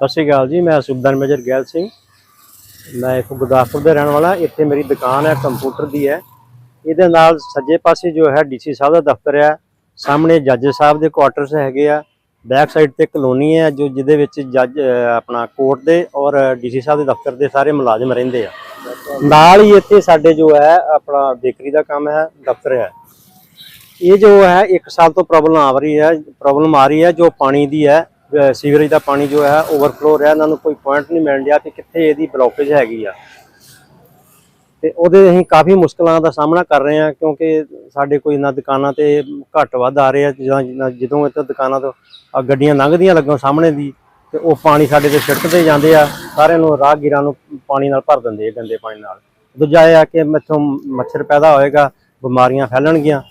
ਸਤਿ ਸ਼੍ਰੀ ਅਕਾਲ ਜੀ, ਮੈਂ ਸੁਬਦਾਰ ਮੇਜਰ ਗੈਲ ਸਿੰਘ। ਮੈਂ ਇੱਕ ਗੁਰਦਾਸਪੁਰ ਦਾ ਰਹਿਣ ਵਾਲਾ, ਇੱਥੇ ਮੇਰੀ ਦੁਕਾਨ ਹੈ, ਕੰਪਿਊਟਰ ਦੀ ਹੈ। ਇਹਦੇ ਨਾਲ ਸੱਜੇ ਪਾਸੇ ਜੋ ਹੈ ਡੀਸੀ ਸਾਹਿਬ ਦਾ ਦਫ਼ਤਰ ਹੈ। ਸਾਹਮਣੇ ਜੱਜ ਸਾਹਿਬ ਦੇ ਕੁਆਟਰਸ ਹੈਗੇ ਆ। ਬੈਕ ਸਾਈਡ ਤੇ ਕਲੋਨੀ ਹੈ, ਜੋ ਜਿਹਦੇ ਵਿੱਚ ਜੱਜ ਆਪਣਾ ਕੋਰਟ ਦੇ ਔਰ ਡੀਸੀ ਸਾਹਿਬ ਦੇ ਦਫ਼ਤਰ ਦੇ ਸਾਰੇ ਮੁਲਾਜ਼ਮ ਰਹਿੰਦੇ ਆ। ਨਾਲ ਹੀ ਇੱਥੇ ਸਾਡੇ ਜੋ ਹੈ, ਆਪਣਾ ਬੇਕਰੀ ਦਾ ਕੰਮ ਹੈ, ਦਫ਼ਤਰ ਹੈ। ਇਹ ਜੋ ਹੈ 1 ਸਾਲ ਤੋਂ ਪ੍ਰੋਬਲਮ ਆ ਰਹੀ ਹੈ, ਪ੍ਰੋਬਲਮ ਆ ਰਹੀ ਹੈ, ਜੋ ਪਾਣੀ ਦੀ ਹੈ ਸੀਵਰੇਜ ਦਾ ਪਾਣੀ ਜੋ ਹੈ ਓਵਰਫਲੋ ਰਿਹਾ, ਇਹਨਾਂ ਨੂੰ ਕੋਈ ਪੁਆਇੰਟ ਨਹੀਂ ਮਿਲ ਰਿਹਾ ਕਿ ਕਿੱਥੇ ਇਹਦੀ ਬਲੋਕੇਜ ਹੈਗੀ ਆ। ਤੇ ਉਹਦੇ ਅਸੀਂ ਕਾਫੀ ਮੁਸ਼ਕਲਾਂ ਦਾ ਸਾਹਮਣਾ ਕਰ ਰਹੇ ਹਾਂ, ਕਿਉਂਕਿ ਸਾਡੇ ਕੋਈ ਨਾ ਦੁਕਾਨਾਂ ਤੇ ਘੱਟ ਵੱਧ ਆ ਰਹੇ ਆ ਜਾਂ ਜਦੋਂ ਇੱਥੇ ਦੁਕਾਨਾਂ ਤੋਂ ਗੱਡੀਆਂ ਲੰਘਦੀਆਂ ਲੱਗੋਂ ਸਾਹਮਣੇ ਦੀ, ਤੇ ਉਹ ਪਾਣੀ ਸਾਡੇ ਤੇ ਛਿੜਕਦੇ ਜਾਂਦੇ ਆ, ਸਾਰਿਆਂ ਨੂੰ ਰਾਹਗੀਰਾਂ ਨੂੰ ਪਾਣੀ ਨਾਲ ਭਰ ਦਿੰਦੇ ਆ, ਗੰਦੇ ਪਾਣੀ ਨਾਲ। ਦੂਜਾ ਇਹ ਆ ਕਿ ਮੈਥੋਂ ਮੱਛਰ ਪੈਦਾ ਹੋਏਗਾ, ਬਿਮਾਰੀਆਂ ਫੈਲਣਗੀਆਂ,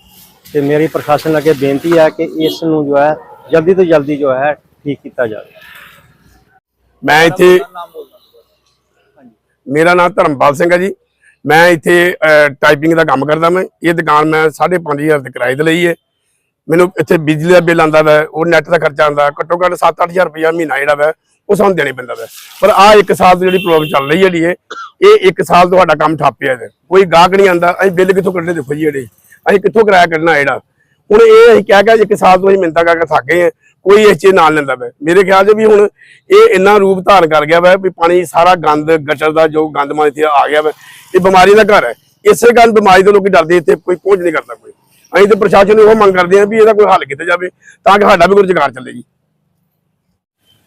ਤੇ ਮੇਰੀ ਪ੍ਰਸ਼ਾਸਨ ਅੱਗੇ ਬੇਨਤੀ ਹੈ ਕਿ ਇਸ ਨੂੰ ਜੋ ਹੈ, ਜਲਦੀ ਤੋਂ ਜਲਦੀ ਜੋ ਹੈ ਠੀਕ ਕੀਤਾ ਜਾਵੇ। ਮੈਂ ਇੱਥੇ ਮੇਰਾ ਨਾਮ ਧਰਮਪਾਲ ਸਿੰਘ ਹੈ ਜੀ। ਮੈਂ ਇੱਥੇ ਟਾਈਪਿੰਗ ਦਾ ਕੰਮ ਕਰਦਾ ਮੈਂ। ਇਹ ਦੁਕਾਨ ਮੈਂ 5500 ਤੇ ਕਿਰਾਏ ਤੇ ਲਈ ਹੈ। ਮੈਨੂੰ ਇੱਥੇ ਬਿਜਲੀ ਦਾ ਬਿੱਲ ਆਂਦਾ ਵਾ ਉਹ ਨੈਟ ਦਾ ਖਰਚਾ ਆਂਦਾ ਘੱਟੋ ਘੱਟ 7-8000 ਰੁਪਇਆ ਮਹੀਨਾ ਜਿਹੜਾ ਵਾ ਉਹ ਸਾਨੂੰ ਦੇਣੇ ਪੈਂਦਾ ਵਾ। ਪਰ ਆ ਇੱਕ ਸਾਲ ਤੋਂ ਜਿਹੜੀ ਪ੍ਰੋਬਲਮ ਚੱਲ ਰਹੀ ਹੈ ਜਿਹੜੀ ਇਹ ਇਹ ਇੱਕ ਸਾਲ ਤੁਹਾਡਾ ਕੰਮ ਠੱਪਿਆ ਹੈ ਕੋਈ ਗਾਹਕ ਨਹੀਂ ਆਂਦਾ ਅਸੀਂ ਬਿੱਲ ਕਿੱਥੋਂ ਕੱਢਣੇ ਦੇਖੋ ਜੀ ਜਿਹੜੇ ਅਸੀਂ ਕਿੱਥੋਂ ਕਿਰਾਇਆ ਕੱਢਣਾ ਜਿਹੜਾ ਹੁਣ ਇਹ ਅਸੀਂ ਕਹਿ ਕੇ ਇੱਕ ਸਾਲ ਤੋਂ ਅਸੀਂ ਮਿੰਤਾ ਕਰਕੇ ਥੱਕ ਗਏ ਹਾਂ। ਕੋਈ ਇਸ ਚੀਜ਼ ਨਾਲ ਲੈਂਦਾ ਵਾ ਮੇਰੇ ਖਿਆਲ 'ਚ ਵੀ ਹੁਣ ਇਹ ਇੰਨਾ ਰੂਪ ਧਾਰਨ ਕਰ ਗਿਆ ਵਾ ਵੀ ਪਾਣੀ ਸਾਰਾ ਗੰਦ ਗਟਰ ਦਾ ਜੋ ਗੰਦ ਮਾਰ ਇੱਥੇ ਆ ਗਿਆ ਵਾ ਇਹ ਬਿਮਾਰੀ ਦਾ ਘਰ ਹੈ। ਇਸੇ ਕਾਰਨ ਬਿਮਾਰੀ ਤੋਂ ਲੋਕੀ ਡਰਦੇ ਇੱਥੇ, ਕੋਈ ਪਹੁੰਚ ਨਹੀਂ ਕਰਦਾ ਕੋਈ। ਅਸੀਂ ਤੇ ਪ੍ਰਸ਼ਾਸਨ ਨੂੰ ਉਹ ਮੰਗ ਕਰਦੇ ਹਾਂ ਵੀ ਇਹਦਾ ਕੋਈ ਹੱਲ ਕੀਤਾ ਜਾਵੇ ਤਾਂ ਕਿ ਸਾਡਾ ਵੀ ਕੋਈ ਰੁਜ਼ਗਾਰ ਚੱਲੇ ਜੀ।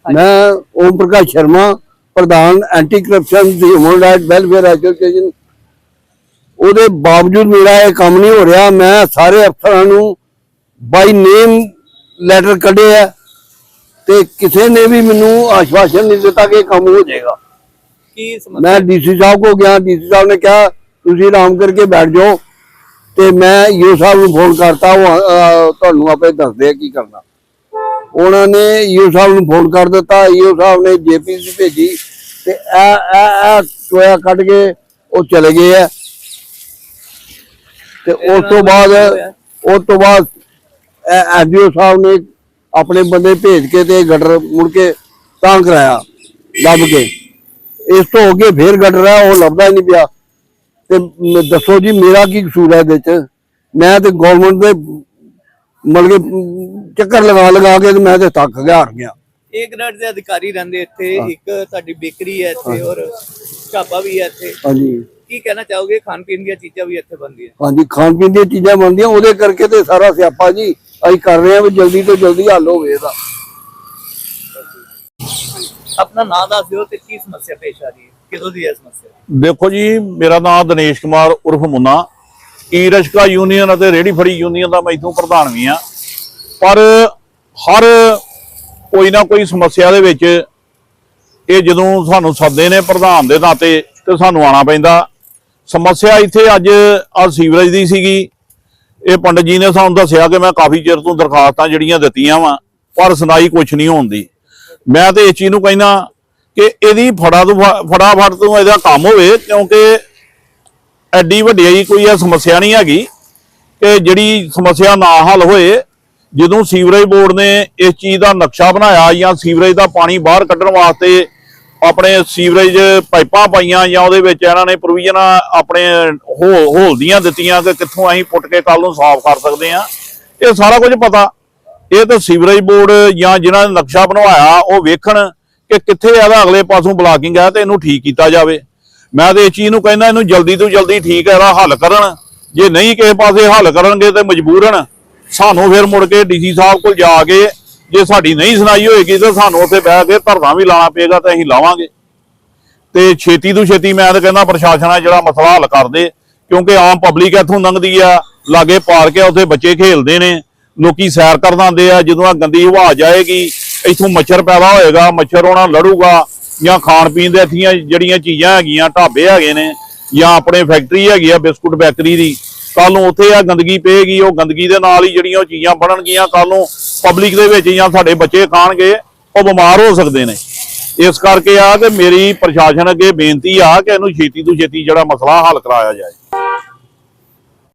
ਮੈਂ ਓਮ ਪ੍ਰਕਾਸ਼ ਸ਼ਰਮਾ, ਪ੍ਰਧਾਨ ਐਂਟੀ ਕਰਪਸ਼ਨ ਦੀ ਹਿਊਮਨ ਰਾਈਟ ਵੈਲਫੇਅਰ ਐਸੋਸੀਏਸ਼ਨ ਉਹਦੇ ਬਾਵਜੂਦ ਮੇਰਾ ਇਹ ਕੰਮ ਨਹੀਂ ਹੋ ਰਿਹਾ, ਮੈਂ ਸਾਰੇ ਅਫਸਰਾਂ ਨੂੰ ਬਾਈ ਨੇਮ ਲੈਟਰ ਕੱਢੇ ਆ ਤੇ ਕਿਸੇ ਨੇ ਵੀ ਮੈਨੂੰ ਆਸ਼ਵਾਸਨ ਨਹੀਂ ਦਿੱਤਾ ਕਿ ਇਹ ਕੰਮ ਹੋ ਜਾਏਗਾ। ਕੀ ਮੈਂ ਡੀਸੀ ਸਾਹਿਬ ਕੋ ਗਿਆ ਡੀਸੀ ਸਾਹਿਬ ਨੇ ਕਿਹਾ ਤੁਸੀਂ ਆਰਾਮ ਕਰਕੇ ਬੈਠ ਜਾਓ ਤੇ ਮੈਂ ਯੋ ਸਾਹਿਬ ਨੂੰ ਫੋਨ ਕਰਤਾ ਉਹ ਤੁਹਾਨੂੰ ਆਪੇ ਦੱਸਦੇ ਆ ਕੀ ਕਰਨਾ। ਉਹਨਾਂ ਨੇ ਯੋ ਸਾਹਿਬ ਨੂੰ ਫੋਨ ਕਰ ਦਿੱਤਾ ਯੋ ਸਾਹਿਬ ਨੇ ਜੇਪੀਸੀ ਭੇਜੀ ਤੇ ਇਹ ਇਹ ਇਹ ਟੋਇਆ ਕੱਢ ਕੇ ਉਹ ਚਲੇ ਗਏ ਆ। ਤੇ ਉਸ ਤੋਂ ਬਾਅਦ ਉਸ ਤੋਂ ਬਾਅਦ ਐਡੀਓ ਸਾਹਿਬ ਨੇ ਆਪਣੇ ਬੰਦੇ ਭੇਜ ਕੇ ਤੇ ਗਟਰ ਮੁੜ ਕੇ ਤਾਂ ਕਰਾਇਆ ਲੱਭ ਕੇ। ਇਸ ਤੋਂ ਅੱਗੇ ਫੇਰ ਗਟਰ ਹੈ ਉਹ ਲੱਭਦਾ ਨਹੀਂ ਪਿਆ। ਤੇ ਦੱਸੋ ਜੀ ਮੇਰਾ ਕੀ ਕਸੂਰ ਹੈ ਇਹਦੇ ਚ? ਮੈਂ ਤੇ ਗਵਰਨਮੈਂਟ ਦੇ ਮਤਲਬ ਕਿ ਚੱਕਰ ਲਗਾ ਲਗਾ ਕੇ ਤੇ ਮੈਂ ਤੇ ਥੱਕ ਗਿਆ ਹਾਰ ਗਿਆ। ਏ ਗ੍ਰੇਡ ਦੇ ਅਧਿਕਾਰੀ ਰਹਿੰਦੇ ਇੱਥੇ ਇੱਕ ਤੁਹਾਡੀ ਬੇਕਰੀ ਹੈ ਇੱਥੇ ਔਰ ਢਾਬਾ ਵੀ ਹੈ ਇੱਥੇ। ਹਾਂਜੀ। ਕੀ ਕਹਿਣਾ ਚਾਹੋਗੇ? ਖਾਣ ਪੀਣ ਦੀਆਂ ਚੀਜ਼ਾਂ ਵੀ ਇੱਥੇ ਬਣਦੀਆਂ। ਹਾਂਜੀ ਖਾਣ ਪੀਣ ਦੀਆਂ ਚੀਜ਼ਾਂ ਬਣਦੀਆਂ ਉਹਦੇ ਕਰਕੇ ਤੇ ਸਾਰਾ ਸਿਆਪਾ ਜੀ। ਅਸੀਂ ਕਰ ਰਹੇ ਹਾਂ ਵੀ ਜਲਦੀ ਤੋਂ ਜਲਦੀ ਹੱਲ ਹੋਵੇ ਇਹਦਾ। ਆਪਣਾ ਨਾਂ ਦੱਸ ਦਿਓ ਤੇ ਕੀ ਸਮੱਸਿਆ ਪੇਸ਼ ਆ ਰਹੀ ਹੈ? ਕਿਦੋਂ ਦੀ ਹੈ ਸਮੱਸਿਆ? ਦੇਖੋ ਜੀ ਮੇਰਾ ਨਾਮ ਦਿਨੇਸ਼ ਕੁਮਾਰ ਉਰਫ ਮੁੰਨਾ। ਈ ਰਸ਼ਕਾ ਯੂਨੀਅਨ ਅਤੇ ਰੇੜੀ ਫੜੀ ਯੂਨੀਅਨ ਦਾ ਮੈਂ ਇਥੋਂ ਪ੍ਰਧਾਨ ਵੀ ਆ ਪਰ ਹਰ ਕੋਈ ਨਾ ਕੋਈ ਸਮੱਸਿਆ ਦੇ ਵਿੱਚ ਇਹ ਜਦੋਂ ਸਾਨੂੰ ਸੱਦੇ ਨੇ ਪ੍ਰਧਾਨ ਦੇ ਨਾਤੇ ਤੇ ਸਾਨੂੰ ਆਣਾ ਪੈਂਦਾ। ਸਮੱਸਿਆ ਇੱਥੇ ਅੱਜ ਆ ਸੀਵਰੇਜ ਦੀ ਸੀਗੀ। ਇਹ ਪੰਡਤ ਜੀ ਨੇ ਸਾਨੂੰ ਦੱਸਿਆ ਕਿ ਮੈਂ ਕਾਫੀ ਚਿਰ ਤੋਂ ਦਰਖਾਸਤਾਂ ਜਿਹੜੀਆਂ ਦਿੱਤੀਆਂ ਵਾ, ਪਰ ਸੁਣਾਈ ਕੁਛ ਨਹੀਂ ਹੁੰਦੀ ਮੈਂ ਤੇ ਇਸ ਚੀਜ਼ ਨੂੰ ਕਹਿੰਦਾ ਕਿ ਇਹਦੀ ਫੜਾ ਤੋਂ ਫ- ਫਟਾਫਟ ਤੋਂ ਇਹਦਾ ਕੰਮ ਹੋਵੇ, ਕਿਉਂਕਿ ਐਡੀ ਵੱਡੀ ਕੋਈ ਇਹ ਸਮੱਸਿਆ ਨਹੀਂ ਹੈਗੀ ਕਿ ਜਿਹੜੀ ਸਮੱਸਿਆ ਨਾ ਹੱਲ ਹੋਏ। ਜਦੋਂ ਸੀਵਰੇਜ ਬੋਰਡ ਨੇ ਇਸ ਚੀਜ਼ ਦਾ ਨਕਸ਼ਾ ਬਣਾਇਆ ਜਾਂ ਸੀਵਰੇਜ ਦਾ ਪਾਣੀ ਬਾਹਰ ਕੱਢਣ ਵਾਸਤੇ ਆਪਣੇ ਸੀਵਰੇਜ ਪਾਈਪਾਂ ਪਾਈਆਂ ਜਾਂ ਉਹਦੇ ਵਿੱਚ ਇਹਨਾਂ ਨੇ ਪ੍ਰੋਵੀਜ਼ਨਾਂ ਆਪਣੇ ਹੋ, ਹੋਲਦੀਆਂ ਦਿੱਤੀਆਂ ਕਿ ਕਿੱਥੋਂ ਅਸੀਂ ਪੁੱਟ ਕੇ ਕੱਲ ਨੂੰ ਸਾਫ਼ ਕਰ ਸਕਦੇ ਆ ਇਹ ਸਾਰਾ ਕੁਝ ਪਤਾ। ਇਹ ਤਾਂ ਸੀਵਰੇਜ ਬੋਰਡ ਜਾਂ ਜਿਨ੍ਹਾਂ ਨੇ ਨਕਸ਼ਾ ਬਣਵਾਇਆ, ਉਹ ਵੇਖਣ ਕਿ ਕਿੱਥੇ ਇਹਦਾ ਅਗਲੇ ਪਾਸੋਂ ਬਲਾਕਿੰਗ ਹੈ ਤੇ ਇਹਨੂੰ ਠੀਕ ਕੀਤਾ ਜਾਵੇ। ਮੈਂ ਤੇ ਇਸ ਚੀਜ਼ ਨੂੰ ਕਹਿੰਦਾ, ਇਹਨੂੰ ਜਲਦੀ ਤੋਂ ਜਲਦੀ ਠੀਕ ਇਹਦਾ ਹੱਲ ਕਰਨ। ਜੇ ਨਹੀਂ ਕਿਸੇ ਪਾਸੇ ਹੱਲ ਕਰਨਗੇ ਤੇ ਮਜਬੂਰਨ। ਸਾਨੂੰ ਫਿਰ ਮੁੜ ਕੇ ਡੀਸੀ ਸਾਹਿਬ ਕੋਲ ਜਾ ਕੇ ਜੇ ਸਾਡੀ ਨਹੀਂ ਸੁਣਾਈ ਹੋਏਗੀ ਤਾਂ ਸਾਨੂੰ ਉੱਥੇ ਬਹਿ ਕੇ ਧਰਨਾ ਵੀ ਲਾਣਾ ਪਏਗਾ ਤੇ ਅਸੀਂ ਲਾਵਾਂਗੇ। ਤੇ ਛੇਤੀ ਤੋਂ ਛੇਤੀ ਮੈਂ ਤਾਂ ਕਹਿੰਦਾ ਪ੍ਰਸ਼ਾਸਨ ਆ ਜਿਹੜਾ ਮਸਲਾ ਹੱਲ ਕਰਦੇ, ਕਿਉਂਕਿ ਆਮ ਪਬਲਿਕ ਇੱਥੋਂ ਲੰਘਦੀ ਆ, ਲਾਗੇ ਪਾਰਕ ਆ ਉੱਥੇ ਬੱਚੇ ਖੇਲਦੇ ਨੇ, ਲੋਕੀ ਸੈਰ ਕਰਨ ਆਉਂਦੇ ਆ, ਜਦੋਂ ਆ ਗੰਦੀ ਹਵਾ ਜਾਏਗੀ, ਇੱਥੋਂ ਮੱਛਰ ਪੈਦਾ ਹੋਏਗਾ, ਮੱਛਰ ਉਹਨਾਂ ਲੜੂਗਾ, ਜਾਂ ਖਾਣ ਪੀਣ ਦੇ ਇੱਥੀਆਂ ਜਿਹੜੀਆਂ ਚੀਜ਼ਾਂ ਹੈਗੀਆਂ, ਢਾਬੇ ਹੈਗੇ ਨੇ, ਜਾਂ ਆਪਣੇ ਫੈਕਟਰੀ ਹੈਗੀ ਆ, ਬਿਸਕੁਟ ਬੈਕਰੀ ਦੀ ਕੱਲ ਨੂੰ ਉੱਥੇ ਆ ਗੰਦਗੀ ਪਏਗੀ, ਉਹ ਗੰਦਗੀ ਦੇ ਨਾਲ ਹੀ ਜਿਹੜੀਆਂ ਉਹ ਚੀਜ਼ਾਂ ਬਣਨਗੀਆਂ ਕੱਲ ਨੂੰ ਪਬਲਿਕ ਦੇ ਵਿੱਚ ਜਾਂ ਸਾਡੇ ਬੱਚੇ ਖਾਣਗੇ, ਉਹ ਬਿਮਾਰ ਹੋ ਸਕਦੇ ਨੇ। ਇਸ ਕਰਕੇ ਆ ਕਿ ਮੇਰੀ ਪ੍ਰਸ਼ਾਸਨ ਅੱਗੇ ਬੇਨਤੀ ਆ ਕਿ ਇਹਨੂੰ ਛੇਤੀ ਤੋਂ ਛੇਤੀ ਜਿਹੜਾ ਮਸਲਾ ਹੱਲ ਕਰਾਇਆ ਜਾਏ।